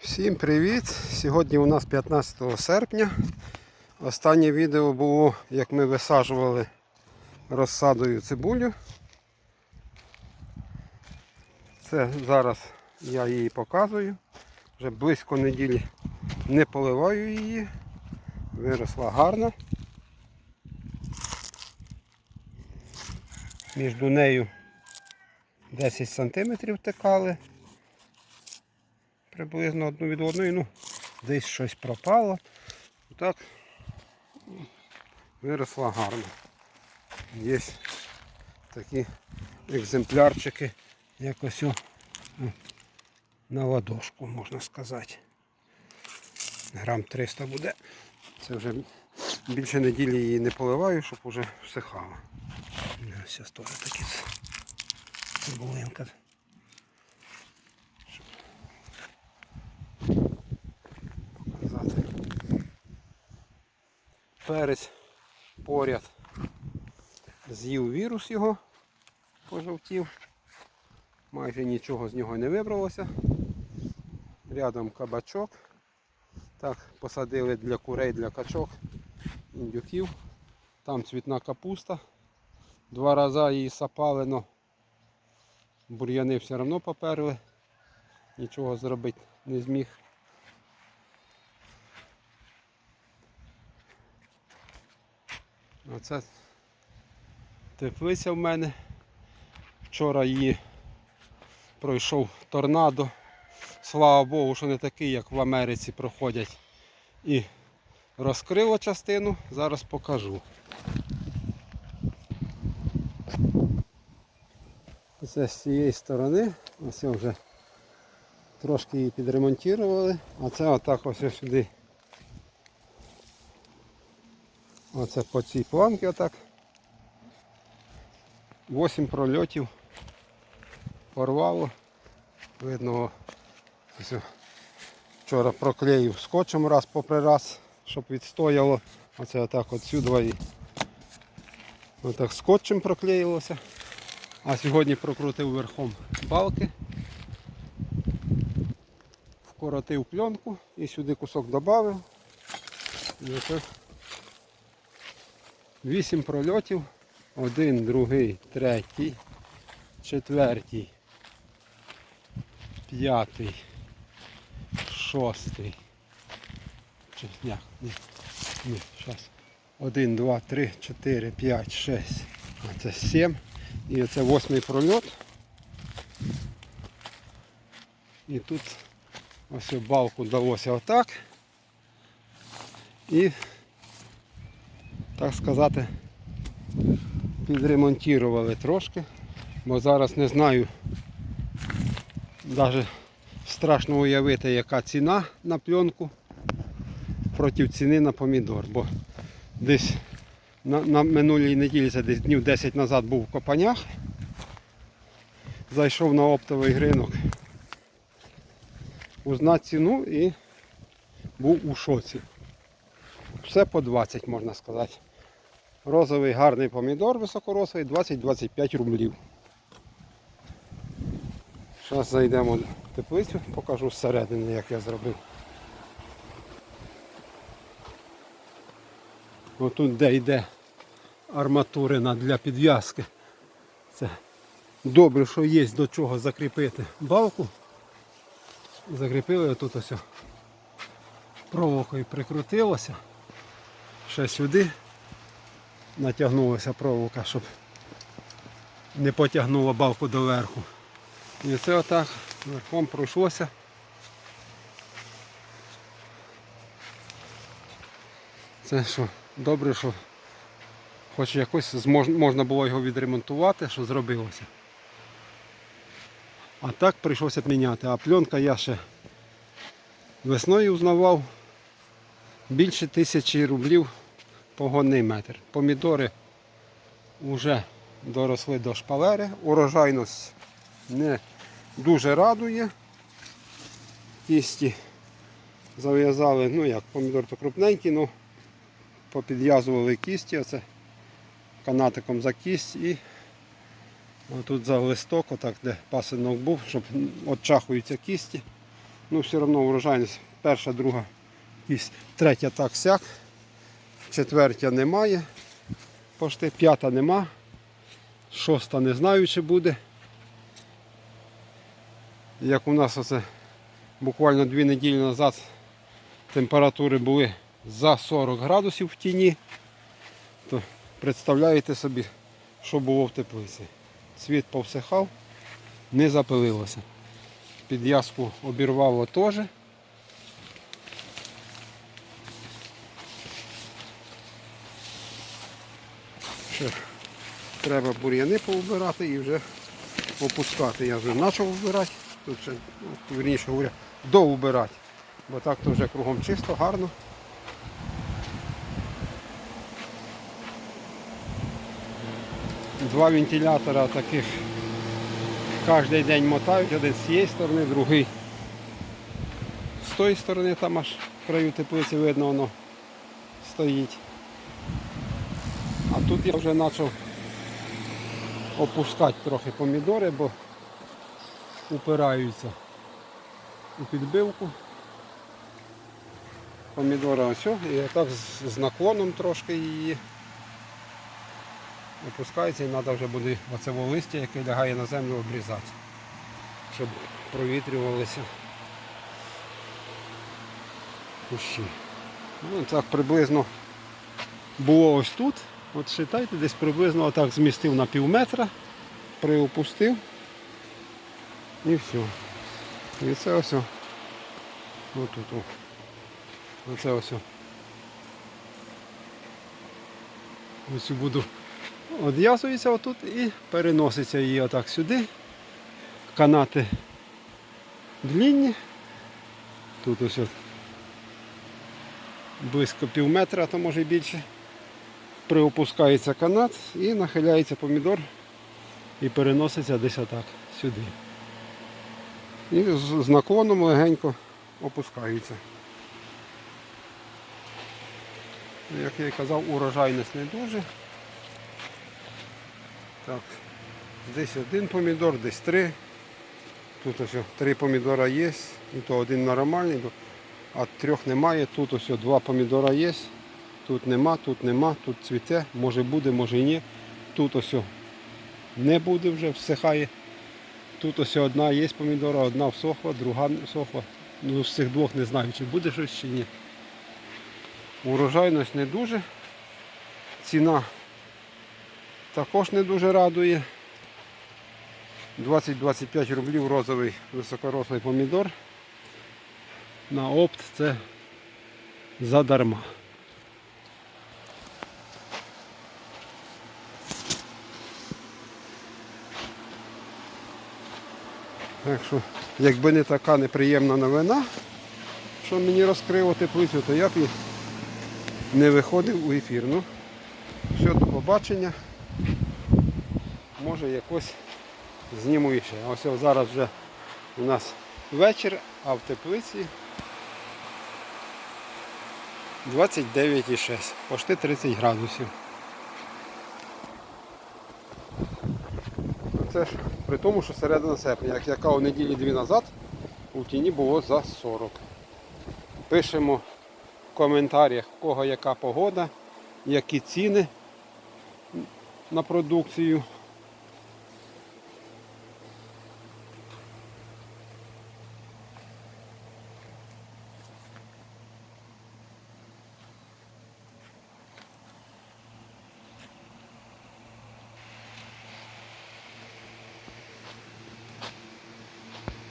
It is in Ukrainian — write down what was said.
Всім привіт! Сьогодні у нас 15 серпня. Останнє відео було, як ми висаджували розсадою цибулю. Це зараз я її показую. Вже близько неділі не поливаю її. Виросла гарно. Між нею 10 см текали приблизно одну від одної, ну, десь щось пропало. Так виросла гарно. Є такі екземплярчики, як ось о, ну, на ладошку, можна сказати. Грам 300 буде. Це вже більше неділі її не поливаю, щоб вже всихала. Ось теж такі цибулинка. Перець поряд з'їв вірус його, пожовтів. Майже нічого з нього не вибралося. Рядом кабачок. Так, посадили для курей, для качок, індюків. Там цвітна капуста. Два рази її сапали, но бур'яни все одно поперли. Нічого зробити не зміг. Оце теплиця в мене. Вчора її пройшов торнадо. Слава Богу, що не такий, як в Америці проходять. І розкрило частину, зараз покажу. Це з цієї сторони. Ось вже трошки її підремонтували, а це отак ось сюди Оце по цій планці отак. 8 прольотів порвало. Видно, вчора проклеїв скотчем раз попри раз, щоб відстояло. Оце отак от сюди отак скотчем проклеїлося. А сьогодні прокрутив верхом балки, вкоротив пленку і сюди кусок додав. І оце Вісім прольотів. Один, другий, третій, четвертий, п'ятий, шостий. Чи, ні, ні, ні, зараз. Один, два, три, чотири, п'ять, шесть. Це сім. І це восьмий прольот. І тут ось балку вдалося отак. І так сказати, підремонтували трошки, бо зараз не знаю, навіть страшно уявити, яка ціна на пленку проти ціни на помідор. Бо десь на, на минулій неділі, це десь днів 10 назад був в Копанях, зайшов на оптовий ринок, узнати ціну і був у шоці. Все по 20 можна сказати. Розовий гарний помідор високорослий 20-25 рублів. Зараз зайдемо в теплицю, покажу зсередини, як я зробив. Отут де йде арматурина для підв'язки. Це добре, що є до чого закріпити балку. Закріпили отут ось проволокою прикрутилося. Ще сюди натягнулася проволока, щоб не потягнуло балку доверху. І це отак верхом пройшлося. Це що, добре, що хоч якось можна було його відремонтувати, що зробилося. А так прийшлося міняти. А пленка я ще весною узнавав більше тисячі рублів погонний метр. Помідори вже доросли до шпалери. Урожайність не дуже радує. Кісті зав'язали, ну як, помідор то крупненький, ну попідв'язували кісті, оце канатиком за кість і тут за листок, отак, де пасинок був, щоб отчахуються кісті. Ну все одно урожайність перша, друга, якісь третя так сяк, четвертя немає, пошти, п'ята нема, шоста не знаю чи буде. Як у нас оце буквально дві неділі назад температури були за 40 градусів в тіні, то представляєте собі, що було в теплиці. Цвіт повсихав, не запилилося. Підв'язку обірвало теж. Ще треба бур'яни поубирати і вже опускати. Я вже почав вбирати. Тут ще, ну, вірніше говоря, доубирати. Бо так то вже кругом чисто, гарно. Два вентилятора таких кожен день мотають, один з цієї сторони, другий з тої сторони, там аж в краю теплиці видно воно стоїть. Тут я вже почав опускати трохи помідори, бо упираються у підбивку. Помідора ось, і так з наклоном трошки її опускається і треба вже буде оце листя, яке лягає на землю, обрізати, щоб провітрювалися кущі. Ну, так приблизно було ось тут. От вважайте, десь приблизно отак змістив на пів метра, приопустив і все. І це ось. о. Отут. Оце ось. Ось буду одв'язується отут і переноситься її отак сюди. Канати длінні. Тут ось от близько пів метра, а то може й більше. Приопускається канат і нахиляється помідор і переноситься десь отак сюди. І з наклоном легенько опускається. Як я і казав, урожайність не дуже. Так, десь один помідор, десь три. Тут ось три помідора є, і то один нормальний, а трьох немає. Тут ось два помідора є, тут нема, тут нема, тут цвіте, може буде, може і ні. Тут ось не буде вже, всихає. Тут ось одна є помідора, одна всохла, друга всохла. Ну, з цих двох не знаю, чи буде щось чи ні. Урожайність не дуже. Ціна також не дуже радує. 20-25 рублів розовий високорослий помідор. На опт це задарма. Так що, якби не така неприємна новина, що мені розкрило теплицю, то я б не виходив у ефір. Ну, все, до побачення. Може якось зніму іще. Ось зараз вже у нас вечір, а в теплиці 29,6, почти 30 градусів. Це ж при тому, що середина серпня, як яка у неділі дві назад, у тіні було за 40. Пишемо в коментарях, у кого яка погода, які ціни на продукцію.